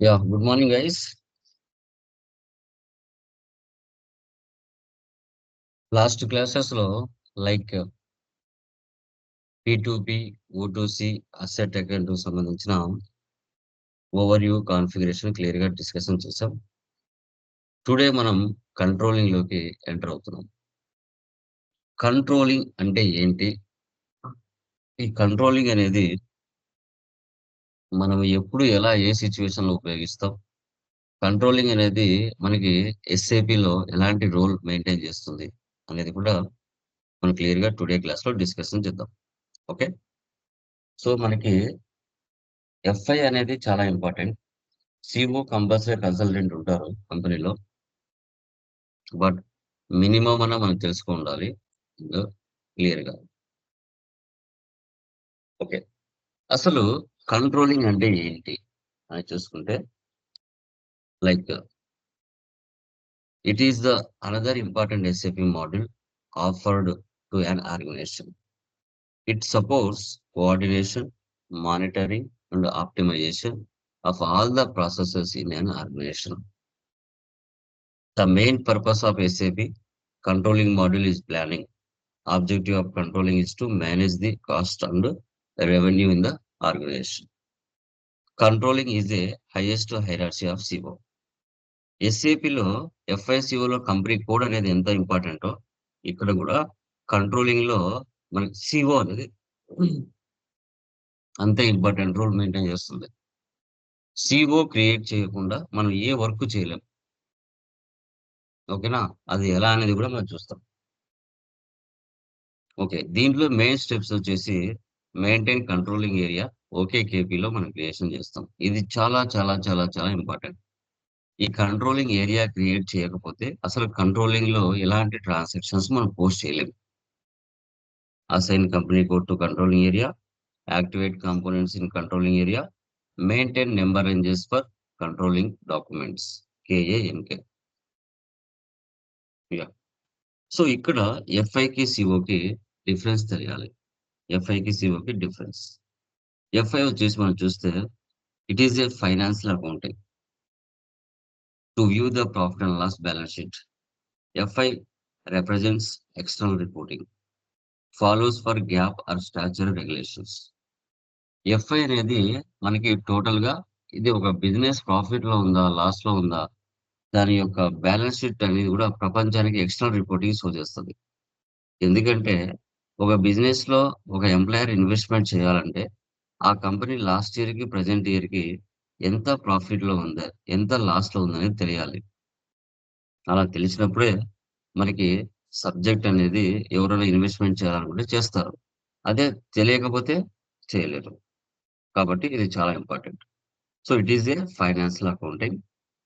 Yeah, good morning, guys. Last క్లాసెస్లో like P O to C asset account సంబంధించిన overview configuration క్లియర్గా discussion చేసాం. Today మనం కంట్రోలింగ్లోకి ఎంటర్ అవుతున్నాం. కంట్రోలింగ్ అంటే ఏంటి? ఈ కంట్రోలింగ్ అనేది మనం ఎప్పుడు ఎలా ఏ సిచ్యువేషన్లో ఉపయోగిస్తాం? కంట్రోలింగ్ అనేది మనకి ఎస్ఏపిలో లో ఎలాంటి రోల్ మెయింటైన్ చేస్తుంది అనేది కూడా మనం క్లియర్గా టుడే క్లాస్లో డిస్కషన్ చేద్దాం. ఓకే? సో మనకి ఎఫ్ఐ అనేది చాలా ఇంపార్టెంట్. సిఓ కంపల్సరీ కన్సల్టెంట్ ఉంటారు కంపెనీలో. బట్ మినిమం అన్న మనం తెలుసుకు ఉండాలి. క్లియర్గా ఓకే. అసలు కంట్రోలింగ్ అంటే ఏంటి అని చూసుకుంటే like it is the another important SAP model offered to an organization it supports coordination monitoring and optimization of all the processes in an organization. The main purpose of SAP controlling module is planning. Objective of controlling is to manage the cost and the revenue in the organization. Controlling is a highest hierarchy of CO ఎస్ఏపిలో లో లో company code అనేది ఎంత ఇంపార్టెంటో ఇక్కడ కూడా కంట్రోలింగ్లో మనకి CO అనేది అంతే ఇంపార్టెంట్ రోల్ మెయింటైన్ చేస్తుంది. సిఓ క్రియేట్ చేయకుండా మనం ఏ వర్క్ చేయలేం. ఓకేనా? అది ఎలా అనేది కూడా మనం చూస్తాం. ఓకే దీంట్లో మెయిన్ స్టెప్స్ వచ్చేసి మెయింటైన్ కంట్రోలింగ్ ఏరియా ఓకే కేపీలో మనం క్రియేషన్ చేస్తాం. ఇది చాలా చాలా చాలా చాలా ఇంపార్టెంట్ ఈ కంట్రోలింగ్ ఏరియా క్రియేట్ చేయకపోతే అసలు కంట్రోలింగ్లో ఎలాంటి ట్రాన్సాక్షన్స్ మనం పోస్ట్ చేయలేము. Assign company code to controlling area activate components in controlling area maintain number ranges for controlling documents KANK so ఇక్కడ ఎఫ్ఐకి సిఓకి డిఫరెన్స్ తెలియాలి. ఎఫ్ఐకి సిఓకి డిఫరెన్స్ ఎఫ్ఐ వచ్చేసి మనం చూస్తే it is a financial accounting to view the profit and loss balance sheet FI represents external reporting follows for GAAP or statutory regulations FI అనేది మనకి టోటల్గా ఇది ఒక బిజినెస్ ప్రాఫిట్లో ఉందా లాస్లో ఉందా దాని యొక్క బ్యాలెన్స్ షీట్ అనేది కూడా ప్రపంచానికి ఎక్స్టర్నల్ రిపోర్టింగ్ షో చేస్తుంది. ఎందుకంటే ఒక బిజినెస్లో ఒక ఎంప్లాయర్ ఇన్వెస్ట్మెంట్ చేయాలంటే ఆ కంపెనీ లాస్ట్ ఇయర్కి ప్రజెంట్ ఇయర్కి ఎంత ప్రాఫిట్లో ఉందా ఎంత లాస్లో ఉందనేది తెలియాలి. అలా తెలిసినప్పుడే మనకి సబ్జెక్ట్ అనేది ఎవరైనా ఇన్వెస్ట్మెంట్ చేయాలనుకుంటే చేస్తారు. అదే తెలియకపోతే చేయలేరు. కాబట్టి ఇది చాలా important so it is a financial accounting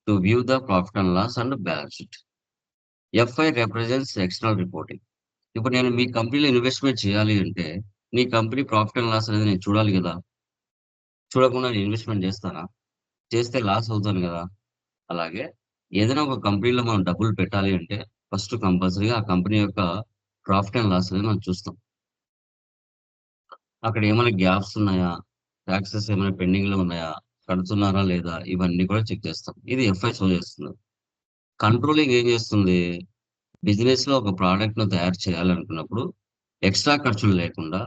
to view the profit and loss and balance sheet FI represents external reporting ఇప్పుడు నేను మీ కంపెనీలో ఇన్వెస్ట్మెంట్ చేయాలి అంటే నీ కంపెనీ ప్రాఫిట్ అండ్ లాస్ అనేది నేను చూడాలి కదా? చూడకుండా నేను ఇన్వెస్ట్మెంట్ చేస్తానా? చేస్తే లాస్ అవుతాను కదా? అలాగే ఏదైనా ఒక కంపెనీలో మనం డబ్బులు పెట్టాలి అంటే ఫస్ట్ కంపల్సరీగా ఆ కంపెనీ యొక్క ప్రాఫిట్ అండ్ లాస్ అనేది మనం చూస్తాం. అక్కడ ఏమైనా గ్యాప్స్ ఉన్నాయా? ట్యాక్సెస్ ఏమైనా పెండింగ్లో ఉన్నాయా? కడుతున్నారా లేదా? ఇవన్నీ కూడా చెక్ చేస్తాం. ఇది ఎఫ్ఐ చేస్తుంది. కంట్రోలింగ్ ఏం చేస్తుంది? బిజినెస్లో ఒక ప్రోడక్ట్ను తయారు చేయాలనుకున్నప్పుడు ఎక్స్ట్రా ఖర్చులు లేకుండా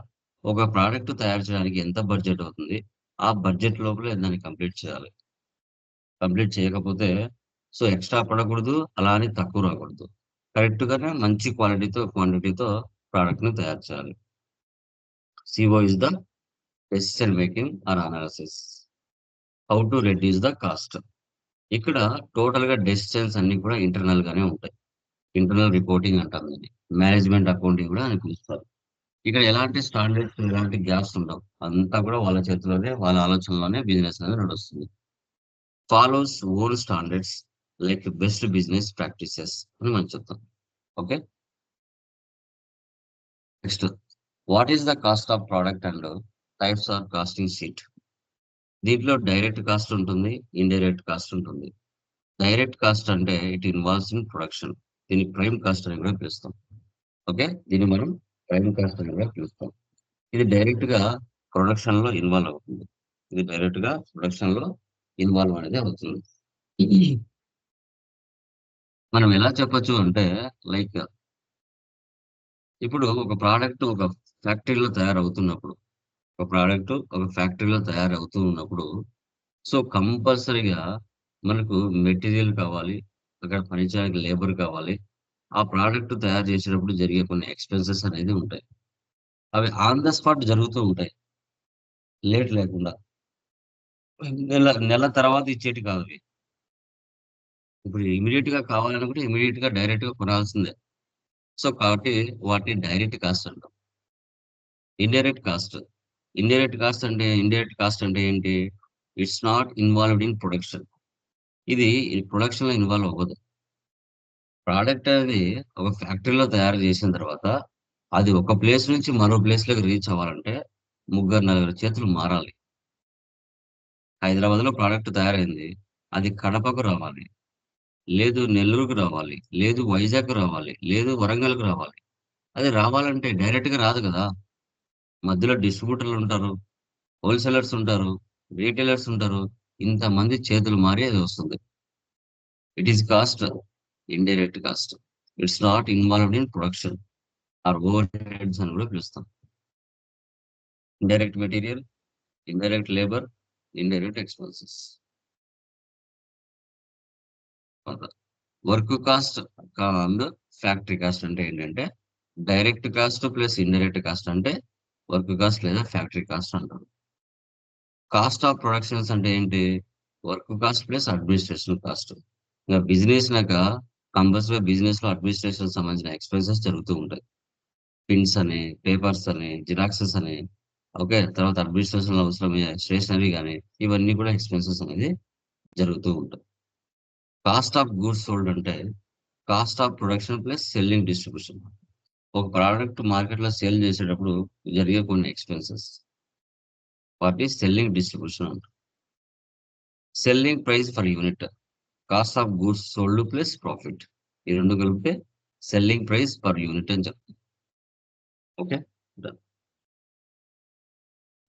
ఒక ప్రోడక్ట్ తయారు చేయడానికి ఎంత బడ్జెట్ అవుతుంది ఆ బడ్జెట్ లోపలే దాన్ని కంప్లీట్ చేయాలి. కంప్లీట్ చేయకపోతే సో ఎక్స్ట్రా పడకూడదు అలా అని తక్కువ రాకూడదు. కరెక్ట్ గానే మంచి క్వాలిటీతో క్వాంటిటీతో ప్రోడక్ట్ని తయారు చేయాలి. CO is the decision making or analysis how to reduce the cost ఇక్కడ టోటల్గా డెసిషన్స్ అన్ని కూడా ఇంటర్నల్ గానే ఉంటాయి. ఇంటర్నల్ రిపోర్టింగ్ అంటాం దీన్ని. మేనేజ్మెంట్ అకౌంటింగ్ కూడా అని పిలుస్తారు. ఇక్కడ ఎలాంటి స్టాండర్డ్స్ ఎలాంటి గ్యాప్స్ ఉండవు. అంతా కూడా వాళ్ళ చేతిలోనే వాళ్ళ ఆలోచనలోనే బిజినెస్ అనేది నడుస్తుంది. Follows own standards like best business practices అని మనం చెప్తాం. Okay next what is the cost of product and types of costing sheet దీంట్లో డైరెక్ట్ కాస్ట్ ఉంటుంది ఇండైరెక్ట్ కాస్ట్ ఉంటుంది. డైరెక్ట్ కాస్ట్ అంటే ఇట్ ఇన్వాల్వ్స్ ఇన్ ప్రొడక్షన్ దీన్ని ప్రైమ్ కాస్ట్ అని కూడా పిలుస్తాం ఓకే దీన్ని మనం ప్రైమ్ కాస్ట్ అని కూడా పిలుస్తాం ఇది డైరెక్ట్గా ప్రొడక్షన్లో ఇన్వాల్వ్ అవుతుంది ఇది డైరెక్ట్గా ప్రొడక్షన్లో ఇన్వాల్వ్ అనేది అవుతుంది. మనం ఎలా చెప్పొచ్చు అంటే లైక్ ఇప్పుడు ఒక ప్రోడక్ట్ ఒక ఫ్యాక్టరీలో తయారవుతున్నప్పుడు, ఒక ప్రోడక్ట్ ఒక ఫ్యాక్టరీలో తయారవుతూ ఉన్నప్పుడు, సో కంపల్సరీగా మనకు మెటీరియల్ కావాలి. అక్కడ పని చేయడానికి లేబర్ కావాలి. ఆ ప్రోడక్ట్ తయారు చేసేటప్పుడు జరిగే కొన్ని ఎక్స్‌పెన్సెస్ అనేది ఉంటాయి. అవి ఆన్ ద స్పాట్ జరుగుతూ ఉంటాయి. లేట్ లేకుండా. నెల నెల తర్వాత ఇచ్చేటివి అవి ఇప్పుడు ఇమ్మీడియేట్‌గా కావాలనుకుంటే ఇమ్మీడియేట్‌గా డైరెక్ట్‌గా కొనాల్సిందే. సో, కాబట్టి వాటిని డైరెక్ట్ కాస్ట్ అంటాం. Indirect cost. ఇండైరెక్ట్ కాస్ట్ అంటే ఇండైరెక్ట్ కాస్ట్ అంటే ఏంటి? It's not involved in production. ఇది ప్రొడక్షన్‌లో ఇన్వాల్వ్ అవ్వదు. ప్రోడక్ట్ అనేది ఒక ఫ్యాక్టరీలో తయారు చేసిన తర్వాత, అది ఒక ప్లేస్ నుంచి మరో ప్లేస్‌లోకి రీచ్ అవ్వాలంటే, ముగ్గురు, నలుగురు చేతులు మారాలి. హైదరాబాద్‌లో ప్రోడక్ట్ తయారైంది. అది కడపకు రావాలి. లేదు నెల్లూరుకు రావాలి. లేదు వైజాగ్ రావాలి. లేదు వరంగల్కు రావాలి. అది రావాలంటే డైరెక్ట్‌గా రాదు కదా! మధ్యలో డిస్ట్రిబ్యూటర్లు ఉంటారు హోల్‌సేలర్స్ ఉంటారు. రీటైలర్స్ ఉంటారు. ఇంతమంది చేతులు మారి అది వస్తుంది. It is cost. Indirect cost. It's not involved in production or overheads అని కూడా పిలుస్తాం. Indirect material, indirect labour, indirect expenses. Work cost and factory cost అంటే ఏంటంటే, direct cost plus indirect cost అంటే వర్క్ కాస్ట్ లేదా ఫ్యాక్టరీ కాస్ట్ అంటారు. Cost of productions అంటే ఏంటి? Work cost plus administration cost. ఇంకా బిజినెస్ నాక బిజినెస్లో అడ్మినిస్ట్రేషన్ సంబంధించిన ఎక్స్‌పెన్సెస్ జరుగుతూ ఉంటాయి. పిన్స్ అని, పేపర్స్ అని, జిరాక్సెస్ అని, ఓకే. తర్వాత అడ్మినిస్ట్రేషన్ అవసరమయ్యే స్టేషనరీ కానీ ఇవన్నీ కూడా ఎక్స్‌పెన్సెస్ అనేది జరుగుతూ ఉంటాయి. కాస్ట్ ఆఫ్ గూడ్స్ సోల్డ్ అంటే, cost of production plus selling distribution. ఒక ప్రోడక్ట్ మార్కెట్‌లో సేల్ చేసేటప్పుడు జరిగే కొన్ని ఎక్స్‌పెన్సెస్. వాటిని సెల్లింగ్ డిస్ట్రిబ్యూషన్ అంటారు. Selling price for unit. Cost of goods sold plus profit. ఈ రెండు కలిపితే సెల్లింగ్ ప్రైస్ పర్ యూనిట్ అని చెప్తాం. ఓకే.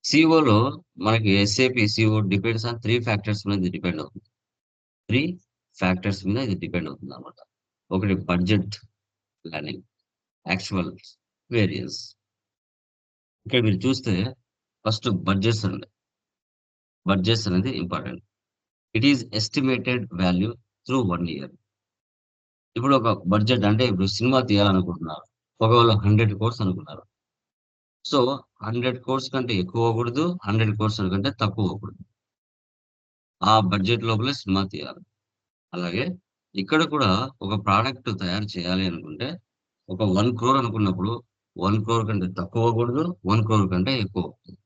సిఓలో మనకి SAP CO depends on three factors మీద ఇది డిపెండ్ అవుతుంది. త్రీ ఫ్యాక్టర్స్ మీద ఇది డిపెండ్ అవుతుందన్నమాట. ఒకటి బడ్జెట్ ప్లానింగ్, యాక్చువల్ వేరియన్స్. ఇక్కడ మీరు చూస్తే ఫస్ట్ బడ్జెట్స్ అండి. బడ్జెట్స్ అనేది important. It is estimated value through one year. ఇప్పుడు ఒక బడ్జెట్ అంటే ఇప్పుడు సినిమా తీయాలనుకుంటున్నారు. ఒకవేళ 100 కోర్స్ అనుకున్నారు. సో, 100 కోర్స్ కంటే ఎక్కువ అవ్వకూడదు. 100 కోర్స్ కంటే తక్కువ అవ్వకూడదు. ఆ బడ్జెట్ లోపలే సినిమా తీయాలి. అలాగే ఇక్కడ కూడా ఒక ప్రోడక్ట్ తయారు చేయాలి అనుకుంటే, ఒక వన్ క్రోర్ అనుకున్నప్పుడు వన్ క్రోర్ కంటే తక్కువ అవ్వకూడదు. 1,00,00,000 కంటే ఎక్కువ అవుతుంది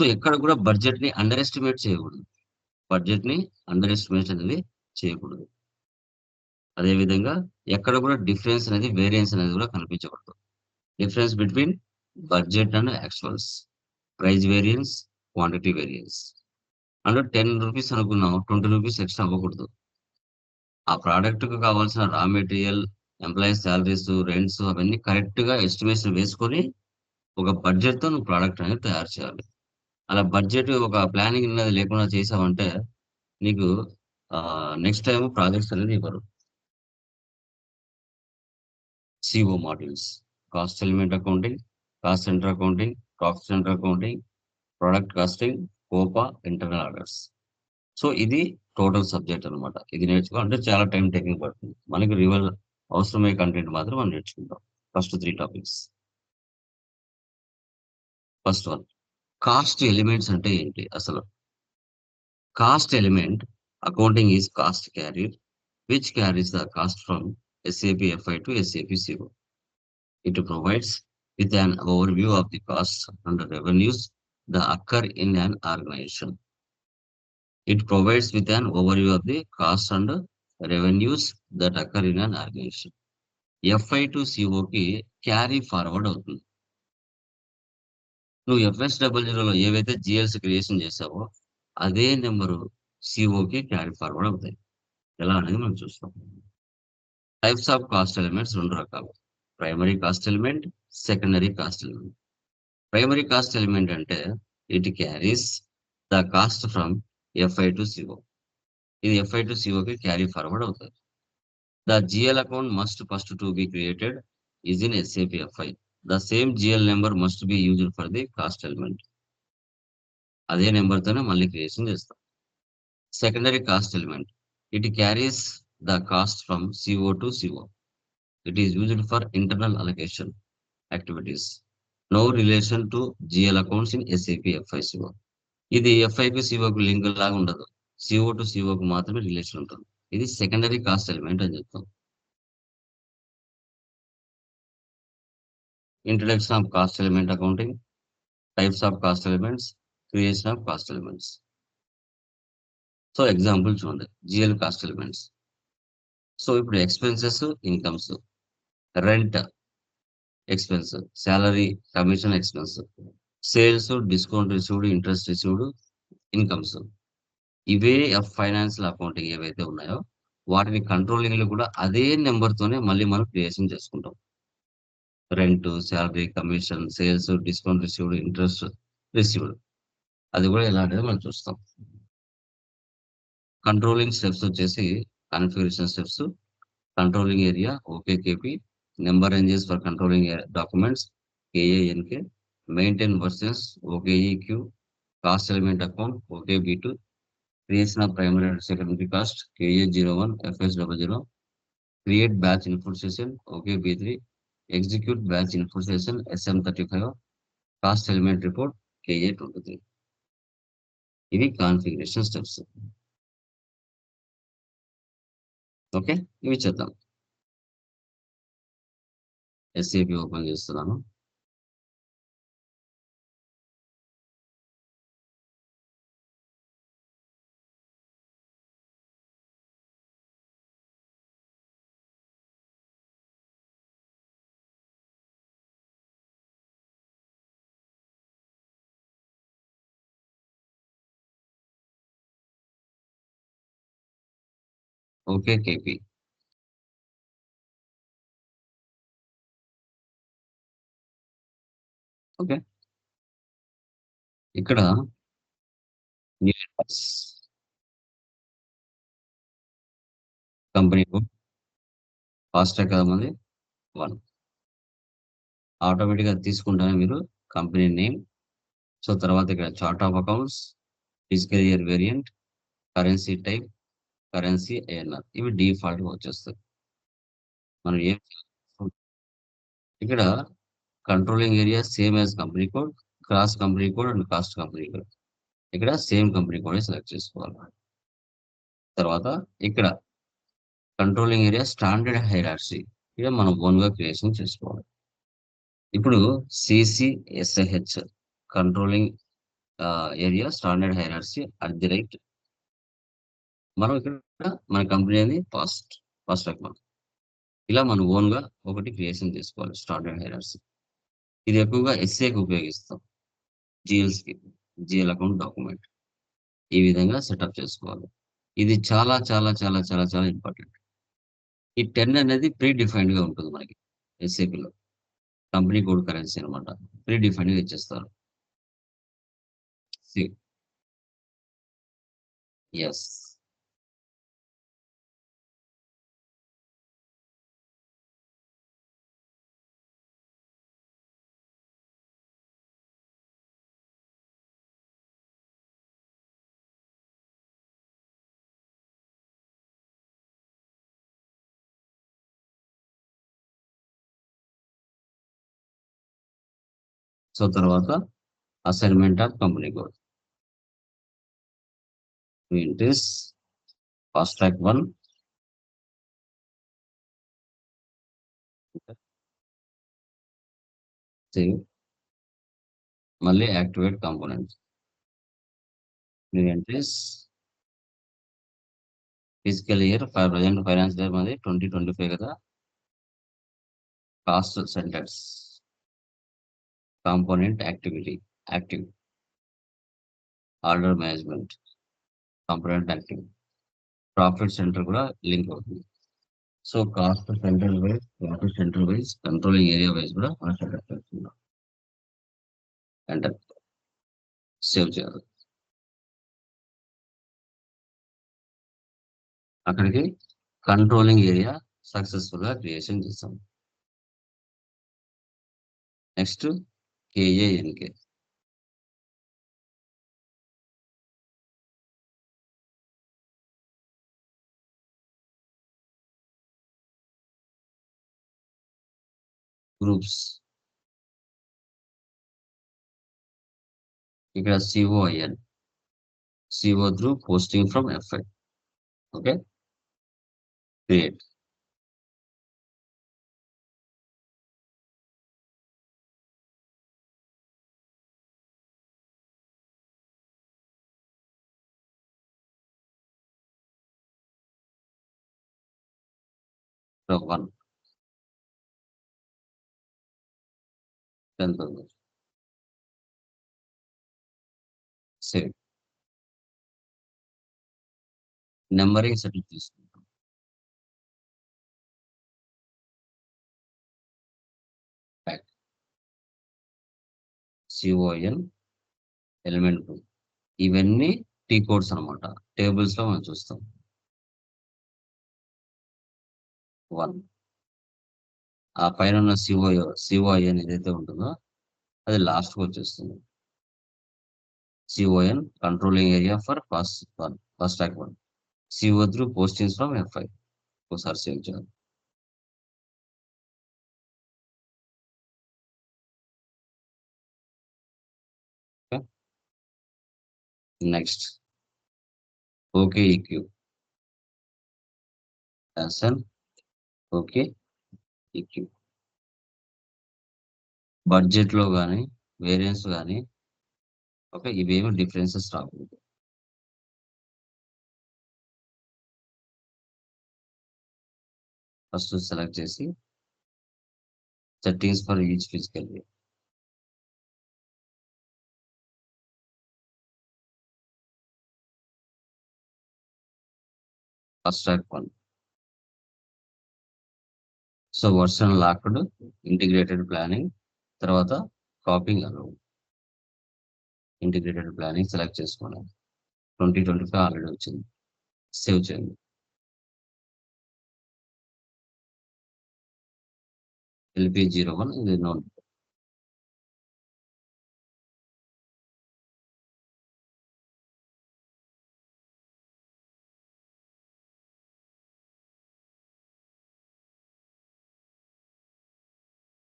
సో, ఎక్కడ కూడా బడ్జెట్‌ని అండర్ ఎస్టిమేట్ చేయకూడదు. బడ్జెట్ని అండర్ ఎస్టిమేట్ అనేది చేయకూడదు. అదేవిధంగా ఎక్కడ కూడా డిఫరెన్స్ అనేది, వేరియన్స్ అనేది కూడా కనిపించకూడదు. Difference between budget and actuals. Price variance, quantity variance. అంటే 10 రూపీస్ అనుకున్నాం. 20 రూపీస్ ఎక్స్‌ట్రా అవ్వకూడదు. ఆ ప్రోడక్ట్కి కావాల్సిన raw material, employees salaries rents అవన్నీ కరెక్ట్‌గా ఎస్టిమేషన్ వేసుకొని, ఒక బడ్జెట్‌తో నువ్వు ప్రోడక్ట్ అనేది తయారు చేయాలి. అలా బడ్జెట్ ఒక ప్లానింగ్ అనేది లేకుండా చేసావంటే, నీకు నెక్స్ట్ టైమ్ ప్రాజెక్ట్స్ అనేది ఇవ్వరు. CO modules. Cost element accounting, cost centre accounting, profit centre accounting, product costing, COPA, internal orders. So, ఇది టోటల్ సబ్జెక్ట్ అన్నమాట. ఇది నేర్చుకోవాలంటే చాలా టైం టేకింగ్ పడుతుంది. మనకి రివల్ అవసరమయ్యే కంటెంట్ మాత్రం మనం నేర్చుకుంటాం. First three topics. First one. Cost elements అంటే ఏంటి అసలు? Cost element accounting is cost carrier which carries the cost from SAP FI to SAP CO. It provides with an overview of the costs and revenues that occur in an organization. It provides with an overview of the costs and revenues that occur in an organization. FI to COకి carry forward అవుతుంది. నువ్వు ఎఫ్ఎస్00లో ఏవైతే జీఎల్సీ creation చేసావో, అదే number సిఓకి carry forward అవుతాయి. ఎలా అనేది మనం చూస్తాం. టైప్స్ ఆఫ్ కాస్ట్ ఎలిమెంట్స్ రెండు రకాలు. Primary cost element, secondary cost element. Primary cost element అంటే it carries the cost from FI to CO ఇది ఎఫ్ఐ టు సిఓకి క్యారీ ఫార్వర్డ్ అవుతుంది the GL account must first to be created is in SAP FI the same GL number must be used for the cost element అదే నెంబర్తోనే మళ్ళీ creation చేస్తాం. Secondary cost element it carries the cost from CO to CO it is used for internal allocation activities no relation to GL accounts in SAP FI CO ఇది ఎఫ్ఐపి సిఓకి link లాగా ఉండదు. CO two సిఓకి మాత్రమే relation ఉంటుంది. ఇది secondary cost element అని చెప్తాం. Introduction of cost element accounting types of cost elements creation of cost elements so example చూడండి. జిఎల్ కాస్ట్ ఎలిమెంట్స్ సో ఇప్పుడు expenses incomes rent expense salary commission expense sales discount received interest received incomes ఇవే financial accounting ఏవైతే ఉన్నాయో వాటిని కంట్రోలింగ్లో కూడా అదే number తోనే మళ్ళీ మనం క్రియేషన్ చేసుకుంటాం. Rent salary commission sales discount received interest received అది కూడా ఎలా అనేది మనం చూస్తాం. కంట్రోలింగ్ స్టెప్స్ వచ్చేసి configuration steps controlling area OKKP number ranges for controlling documents KANK maintain versions OKEQ cost element account OK B two creation of primary and secondary cost KA zero one FS double zero create batch input session OKB OK B three execute batch input session SM thirty five cost element report KA twenty three ఇవి configuration steps. Okay ఇవి చేద్దాం. SAP open చేస్తున్నాను. OK KP okay. ఇక్కడ company fast track కదా మంది one. ఆటోమేటిక్గా తీసుకుంటానే మీరు company name. So తర్వాత ఇక్కడ chart of accounts physical year variant currency type currency INR ఇవి డిఫాల్ట్గా వచ్చేస్తాయి. మనం ఏం ఇక్కడ controlling area same as company code cross company code and cost company code. ఇక్కడ సేమ్ కంపెనీ కోడ్ సెలెక్ట్ చేసుకోవాలి. తర్వాత ఇక్కడ కంట్రోలింగ్ ఏరియా స్టాండర్డ్ హైరార్సీ ఇక్కడ మనం ఓన్గా క్రియేషన్ చేసుకోవాలి. ఇప్పుడు CCSIH controlling area standard hierarchy at the right మనం ఇక్కడ మన కంపెనీ అనేది ఫాస్ట్ ఫాస్ట్ మనం ఇలా మనం ఓన్గా ఒకటి క్రియేషన్ చేసుకోవాలి స్టాండర్డ్ హైరర్స్ ఇది ఎక్కువగా ఎస్ఏకి ఉపయోగిస్తాం. జిఎల్స్కి జిఎల్ అకౌంట్ డాక్యుమెంట్ ఈ విధంగా సెటప్ చేసుకోవాలి. ఇది చాలా చాలా చాలా చాలా చాలా ఇంపార్టెంట్ ఈ టెన్ అనేది ప్రీ డిఫైన్డ్గా ఉంటుంది మనకి ఎస్ఏపిలో కంపెనీ కోడ్ కరెన్సీ అనమాట ప్రీ డిఫైన్డ్గా ఇచ్చేస్తారు. ఎస్ సో తర్వాత assignment of company code it is fast track one save మళ్ళీ activate components entries physical year five present finance year మాది ట్వంటీ ట్వంటీ ఫైవ్ కదా. Cost centres component activity active order management component active profit centre కూడా link అవుతుంది. So cost centre wise profit centre wise controlling area wise కూడా మనం setup చేస్తున్నాం enter save చేయాలి. అక్కడికి controlling area సక్సెస్ఫుల్గా క్రియేషన్ చేస్తాం. నెక్స్ట్ కేఏఎన్కే గ్రూప్స్ ఇక్కడ COIN CO through posting from FI okay create one ten thousand save numbering settle తీసుకుంటాం back CON element ఇవన్నీ టీ కోడ్స్ అనమాట. టేబుల్స్లో మనం చూస్తాం. వన్ ఆ పైన ఉన్న సిఓ సిఓఐఎన్ ఏదైతే ఉంటుందో అది లాస్ట్కి వచ్చేస్తుంది. CON controlling area for first one fast track one CO through postings from FI ఒకసారి సేవ్ చేయాలి. Next OK EQ SN okay. బడ్జెట్లో కానీ వేరియన్స్ కానీ ఓకే ఇవేమి డిఫరెన్సెస్ రాకూడదు ఫస్ట్ సెలెక్ట్ చేసి settings for each physical fast track one. So version locked integrated planning తర్వాత copying allow. Integrated planning select చేసుకోండి ట్వంటీ ట్వంటీ ఫైవ్ ఆల్రెడీ వచ్చింది. Save చేయండి. ఎల్పి జీరో వన్ ఇది నోట్.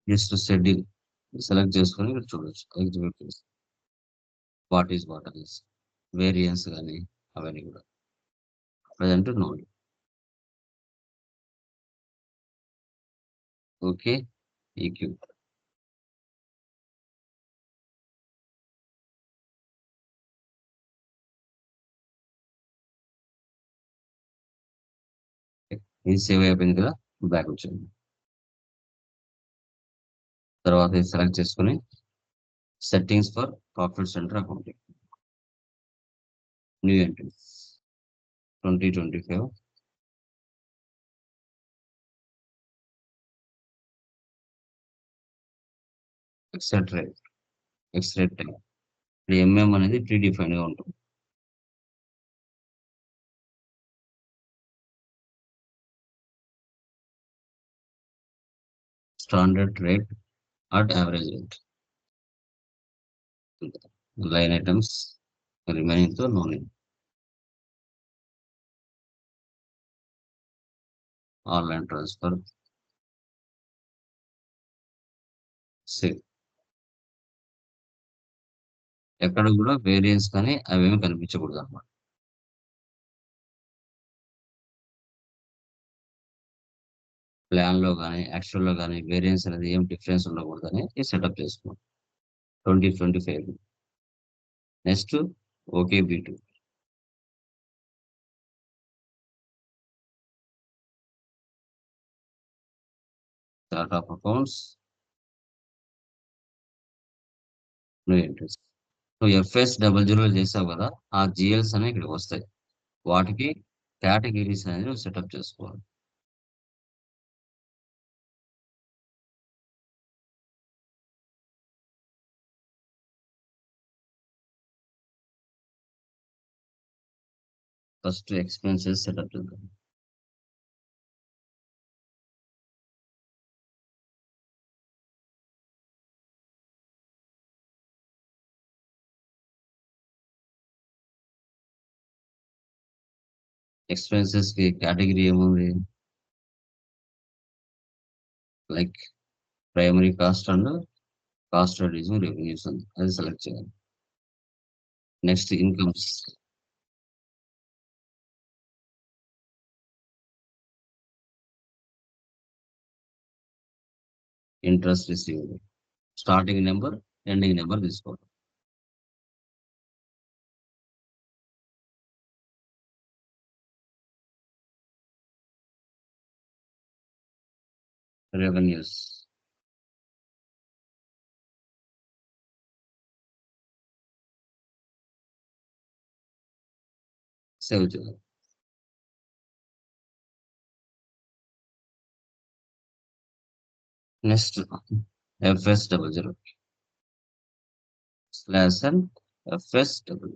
జస్ట్ షెడ్యూల్ సెలెక్ట్ చేసుకొని మీరు చూడొచ్చు. Execute చేసి what is what is variance కానీ అవన్నీ కూడా. Present node OK. ఈక్యూ ఇది సేవ్ అయిపోయింది కదా? బ్యాక్ వచ్చింది తర్వాత ఇది సెలెక్ట్ చేసుకుని settings for profit centre accounting new entries twenty twenty five etcetera ex rate time ఇప్పుడు ఎంఎం అనేది ప్రీ డిఫైన్డ్గా ఉంటుంది. Standard rate at average rate line items రిమైనింగ్తో no name online transfer save ఎక్కడ కూడా వేరియన్స్ కానీ అవేమి కనిపించకూడదు అనమాట ప్లాన్లో కానీ యాక్చువల్లో కానీ వేరియన్స్ అనేది ఏం డిఫరెన్స్ ఉండకూడదని సెటప్ చేసుకున్నాం. Twenty twenty five next OK B two chart of accounts నువ్వు ఎంట్రీస్ నువ్వు ఎఫ్ఎస్ డబల్ జీరో చేసావు కదా ఆ జిఎల్స్ అనేవి ఇక్కడికి వస్తాయి. వాటికి కేటగిరీస్ అనేది నువ్వు సెటప్ చేసుకోవాలి. first expenses set up to them. Expenses के category हमारे like primary cost under cost of revenue as a selection. Next incomes interest received. Starting number, ending number తీసుకోవాలి. రెవెన్యూస్. సేవ్ చేయాలి. Next FS double zero. Slash and FS double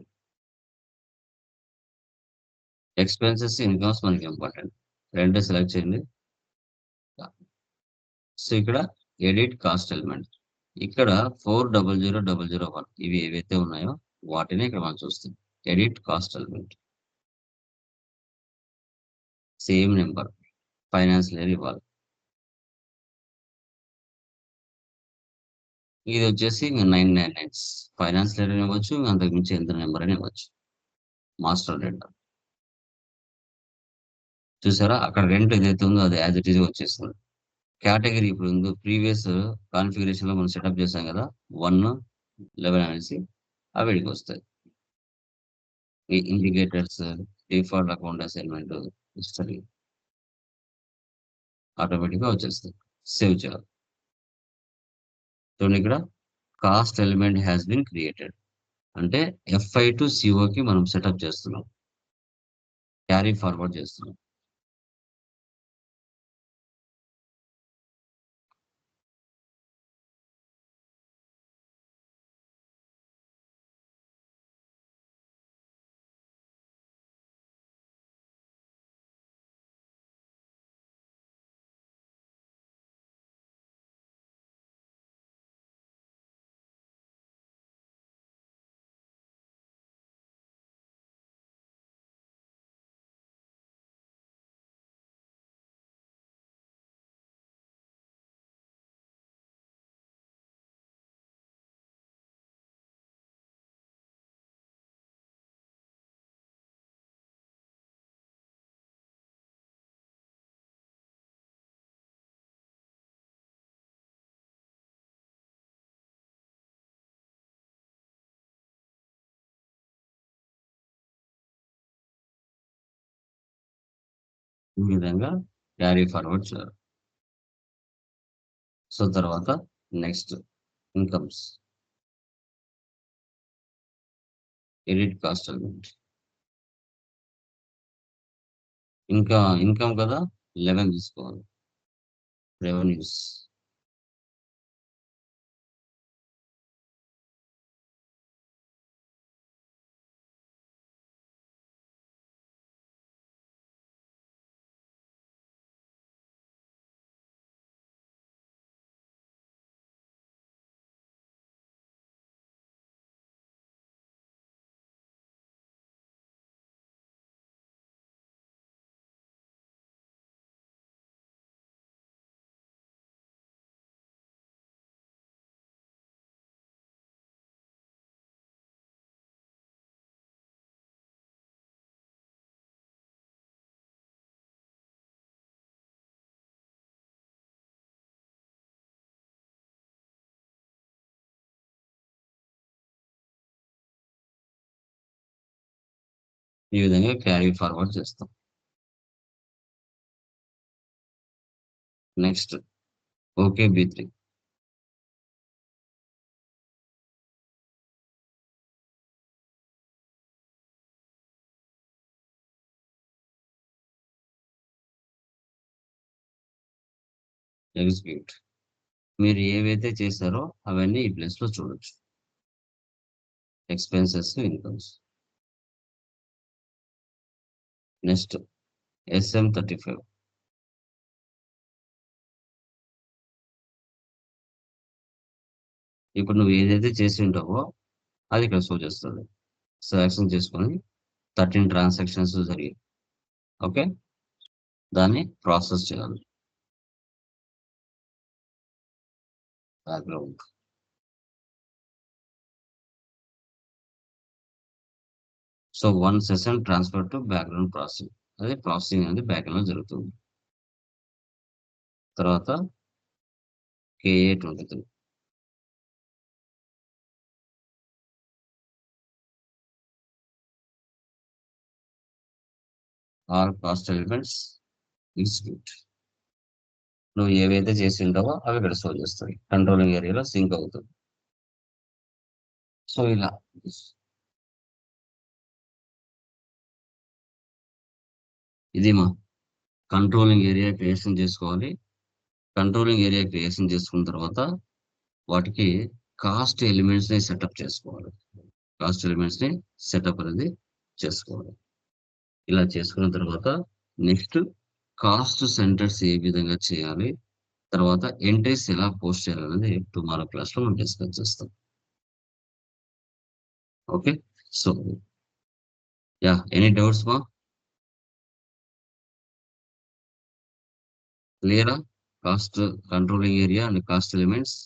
expenses, incomes మనకి important. రెండు select చేయండి. So, ఇక్కడ edit cost element. ఇక్కడ 400001 ఇవి ఏవైతే ఉన్నాయో వాటిని ఇక్కడ మనం చూస్తాం. Edit cost element. Same number finance layer ఇవ్వాలి. ఇది వచ్చేసి nine nine nines finance letter ఇవ్వచ్చు. అంతకు మించి ఎంత నెంబర్ అని ఇవ్వచ్చు. Master data. చూసారా? అక్కడ రెంట్ ఏదైతే ఉందో అది యాజ్ ఇట్ ఈజ్ వచ్చేస్తుంది. కేటగిరీ ఇప్పుడు ఉందో ప్రీవియస్ కాన్ఫిగరేషన్‌లో మనం సెటప్ చేసాం కదా! 1, 11 అనేసి అవి వస్తాయి ఈ indicators, default account assignment, history. ఆటోమేటిక్‌గా వచ్చేస్తాయి. సేవ్ చేయాలి. చూడండి ఇక్కడ cost element has been created. అంటే ఎఫ్ఐ టు సిఓకి మనం సెటప్ చేస్తున్నాం. క్యారీ ఫార్వర్డ్ చేస్తున్నాం. ఈ విధంగా క్యారీ ఫార్వర్డ్ చేయాలి. సో, తర్వాత next incomes. Edit cost element. ఇంకా ఇన్‌కమ్ కదా! 11 తీసుకోవాలి. రెవెన్యూస్. ఈ విధంగా క్యారీ ఫార్వర్డ్ చేస్తాం. నెక్స్ట్ ఓకే బి3. ఎగ్జిక్యూట్. మీరు ఏవైతే చేశారో అవన్నీ ఈ ప్లేస్‌లో చూడొచ్చు. Expenses, incomes. నెక్స్ట్ ఎస్ఎం35. ఇప్పుడు నువ్వు ఏదైతే చేసి ఉంటావో అది ఇక్కడ షో చేస్తుంది సెలెక్షన్ చేసుకొని 13 ట్రాన్సాక్షన్స్ జరిగాయి. ఓకే దాన్ని ప్రాసెస్ చేయాలి background so one session transfer to background processing. అదే ప్రాసెసింగ్ అనేది బ్యాక్గ్రౌండ్ జరుగుతుంది. తర్వాత KA twenty three are cost elements institute. నువ్వు ఏవైతే చేసి ఉంటావో అవి ఇక్కడ స్టోర్ చేస్తాయి. కంట్రోలింగ్ ఏరియాలో సింక్ అవుతుంది. సో ఇలా ఇది మా కంట్రోలింగ్ ఏరియా క్రియేషన్ చేసుకోవాలి. కంట్రోలింగ్ ఏరియా క్రియేషన్ చేసుకున్న తర్వాత వాటికి కాస్ట్ ఎలిమెంట్స్ని సెటప్ చేసుకోవాలి. కాస్ట్ ఎలిమెంట్స్ని సెటప్ అనేది చేసుకోవాలి. ఇలా చేసుకున్న తర్వాత నెక్స్ట్ కాస్ట్ సెంటర్స్ ఏ విధంగా చేయాలి? తర్వాత ఎంట్రీస్ ఎలా పోస్ట్ చేయాలనేది టుమారో క్లాస్లో మనం డిస్కస్ చేస్తాం. Okay? So yeah any doubts మా? క్లియరా cost controlling area and cost elements